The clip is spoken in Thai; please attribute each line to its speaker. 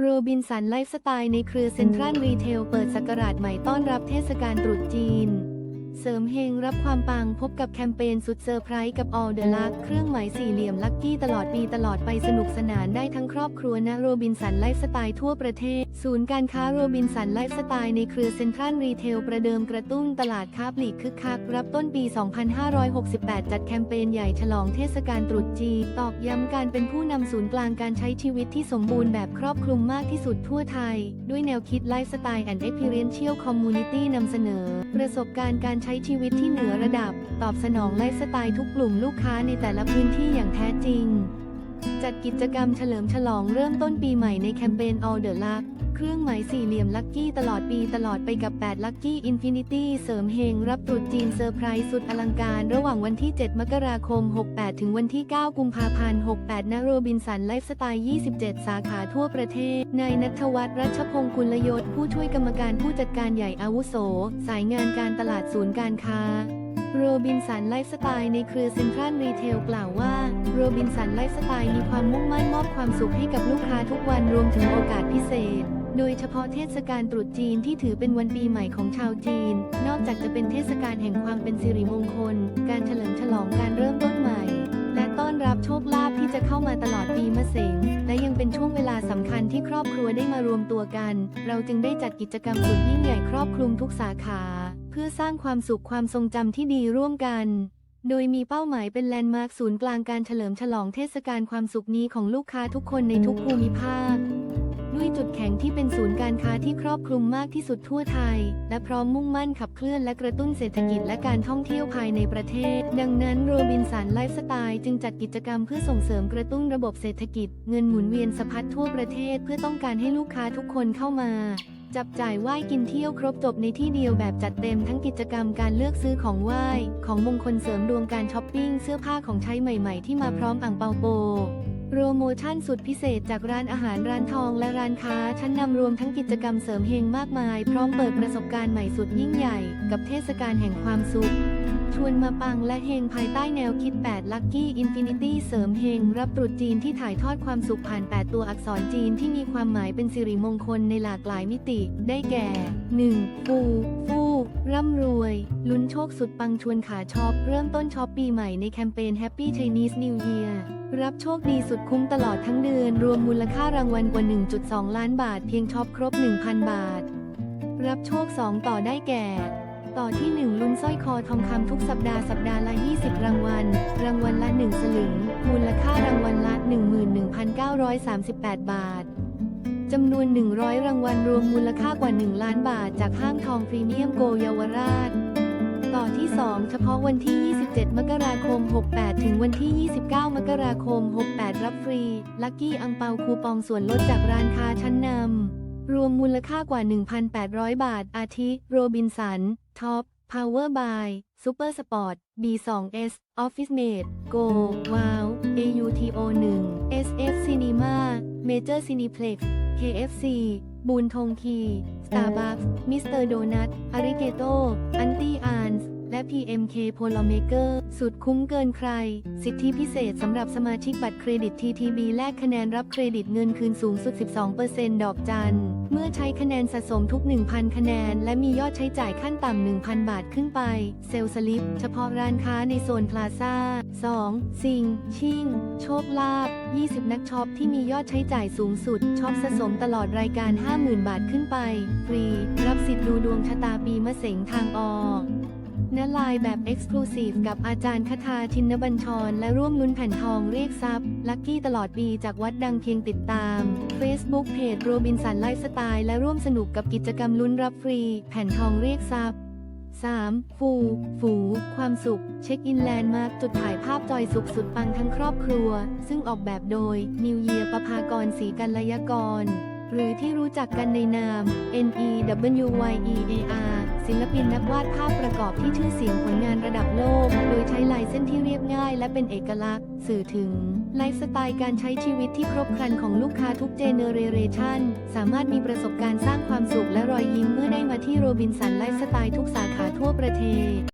Speaker 1: โรบินสันไลฟ์สไตล์ในเครือเซ็นทรัลรีเทลเปิดสกราชใหม่ต้อนรับเทศกาลตรุษจีน เสริมเฮงรับความปังพบกับแคมเปญสุดเซอร์ไพรส์กับ All the Luck เครื่องหมายสี่เหลี่ยมลัคกี้ตลอดปีตลอดไปสนุกสนานได้ทั้งครอบครัวณโรบินสันไลฟ์สไตล์ทั่วประเทศ ศูนย์การค้าโรบินสันไลฟ์สไตล์ในเครือเซ็นทรัลรีเทลประเดิมกระตุ้นตลาดค้าปลีกคึกคักรับต้นปี 2568 จัดแคมเปญใหญ่ฉลองเทศกาลตรุษจีนตอกย้ำการเป็นผู้นำศูนย์กลางการใช้ชีวิตที่สมบูรณ์แบบครอบคลุมมากที่สุดทั่วไทย ด้วยแนวคิดไลฟ์สไตล์แอนด์เอ็กเพรียนเชียลคอมมูนิตี้นำเสนอ ประสบการณ์การใช้ชีวิตที่เหนือระดับ ตอบสนองไลฟ์สไตล์ทุกกลุ่มลูกค้าในแต่ละพื้นที่อย่างแท้จริง จัดกิจกรรมเฉลิมฉลองเริ่มต้นปีใหม่ในแคมเปญ All the Luck เครื่องหมายสี่เหลี่ยมลัคกี้ตลอดปีตลอดไปกับ8 Lucky Infinity เสริมเฮงรับตรุษจีนเซอร์ไพรส์สุดอลังการระหว่างวันที่ 7 มกราคม 68 ถึงวันที่ 9 กุมภาพันธ์ 68ณโรบินสันไลฟ์สไตล์ 27 สาขาทั่วประเทศ นายนัทวัฒน์รัชพงศ์กุลยศผู้ช่วยกรรมการผู้จัดการใหญ่อาวุโส สายงานการตลาดศูนย์การค้า โรบินสันไลฟ์สไตล์ในเครือเซ็นทรัลรีเทลกล่าวว่า โรบินสันไลฟ์สไตล์มีความมุ่งมั่นมอบความสุขให้กับลูกค้าทุกวันรวมถึงโอกาสพิเศษ โดยเฉพาะเทศกาลตรุษจีนที่ถือเป็นวันปีใหม่ของชาวจีน นอกจากจะเป็นเทศกาลแห่งความเป็นสิริมงคล การเฉลิมฉลองการเริ่มต้นใหม่ และต้อนรับโชคลาภที่จะเข้ามาตลอดปีมะเสงและยังเป็นช่วงเวลาสำคัญที่ครอบครัวได้มารวมตัวกัน เราจึงได้จัดกิจกรรมสุดยิ่งใหญ่ครอบคลุมทุกสาขา เพื่อสร้างความสุขความทรงจำที่ดีร่วมกัน โดยมีเป้าหมายเป็นแลนด์มาร์คศูนย์กลางการเฉลิมฉลองเทศกาลความสุขนี้ของลูกค้าทุกคนในทุกภูมิภาค ด้วยจุดแข็งที่เป็นศูนย์การค้าที่ครอบคลุมมากที่สุดทั่วไทย และพร้อมมุ่งมั่นขับเคลื่อนและกระตุ้นเศรษฐกิจและการท่องเที่ยวภายในประเทศ ดังนั้นโรบินสันไลฟ์สไตล์จึงจัดกิจกรรมเพื่อส่งเสริมกระตุ้นระบบเศรษฐกิจ เงินหมุนเวียนสะพัดทั่วประเทศ เพื่อต้องการให้ลูกค้าทุกคนเข้ามาจับจ่ายไหว้กินเที่ยวครบจบในที่เดียวแบบจัดเต็มทั้งกิจกรรมการเลือกซื้อของไหว้ ของมงคลเสริมดวงการช้อปปิ้งเสื้อผ้าของใช้ใหม่ๆ ที่มาพร้อมอ่างเปาโปโปรโมชั่นสุดพิเศษจากร้านอาหารร้านทองและร้านค้า ชั้นนำรวมทั้งกิจกรรมเสริมเฮงมากมาย พร้อมเปิดประสบการณ์ใหม่สุดยิ่งใหญ่ กับเทศกาลแห่งความสุข ชวนมาปังและเฮงภายใต้แนวคิด 8 Lucky Infinity เสริมเฮงรับตรุษจีนที่ถ่ายทอดความสุขผ่าน 8 ตัวอักษรจีนที่มีความหมายเป็นสิริมงคลในหลากหลายมิติ ได้แก่ 1. ฟูฟูร่ำรวย ลุ้นโชคสุดปังชวนขาช็อป เริ่มต้นช็อปปีใหม่ในแคมเปญ Happy Chinese New Year รับโชคดีสุดคุ้มตลอดทั้งเดือน รวมมูลค่ารางวัลกว่า 1.2 ล้านบาท เพียงช็อปครบ 1,000 บาท รับโชค 2 ต่อได้แก่ ต่อที่ 1 ลุ้นสร้อยคอทองคำทุกสัปดาห์สัปดาห์ละ 20 รางวัล รางวัลละ 1 สลึง มูลค่ารางวัลละ 11,938 บาทจำนวน 100 รางวัลรวมมูลค่ากว่า 1 ล้านบาท จากห้างทองพรีเมียมโกเยาวราช ต่อที่ 2 เฉพาะวันที่ 27 มกราคม 68 ถึงวันที่ 29 มกราคม 68 รับฟรี ลัคกี้อังเปาคูปองส่วนลดจากร้านค้าชั้นนำรวมมูลค่ากว่า 1,800 บาท อาทิ โรบินสัน ท็อป พาวเวอร์บายซูเปอร์สปอร์ต B2S Office Mate Go Wow AUTO1 SF Cinema Major Cineplex KFC บูนทงคี สตาร์บัคมิสเตอร์โดนัทอาริเกโต อันตี้อา และ PMK p o l o m a k e r สุดคุ้มเกินใคร สิทธิพิเศษสำหรับสมาชิกบัตรเครดิต TTB แลกคะแนนรับเครดิตเงินคืนสูงสุด 12%ดอกจัน เมื่อใช้คะแนนสะสมทุก 1,000 คะแนน และมียอดใช้จ่ายขั้นต่ำ 1,000 บาทขึ้นไป เซลล์สลิป เฉพาะร้านค้าในโซนพลาซ่า 2. ซิง ชิง โชคลาภ 20 นักช็อปที่มียอดใช้จ่ายสูงสุด ช็อปสะสมตลอดรายการ 50,000 บาทขึ้นไป ฟรี รับสิทธิ์ดูดวงชะตาปีมะเสงทางออก ณไลน์แบบ Exclusive กับอาจารย์คทาชินบัญชร และร่วมลุ้นแผ่นทองเรียกทรัพย์ ลัคกี้ตลอดปีจากวัดดังเพียงติดตาม Facebook เพจโรบินสันไลฟ์สไตล์และร่วมสนุกกับกิจกรรมลุ้นรับฟรี แผ่นทองเรียกทรัพย์ 3. ฟูฝูความสุข เช็คอินแลนด์มาร์คจุดถ่ายภาพจอยสุขสุดปังทั้งครอบครัว ซึ่งออกแบบโดย นิวเยียประภากรศรีกัลยากร หรือที่รู้จักกันในนาม N E W Y E A R ศิลปินนักวาดภาพประกอบที่ชื่อเสียงผลงานระดับโลก โดยใช้ลายเส้นที่เรียบง่ายและเป็นเอกลักษณ์ สื่อถึง ไลฟ์สไตล์การใช้ชีวิตที่ครบครันของลูกค้าทุกเจเนเรเรชันสามารถมีประสบการณ์สร้างความสุขและรอยยิ้มเมื่อได้มาที่โรบินสันไลฟ์สไตล์ทุกสาขาทั่วประเทศ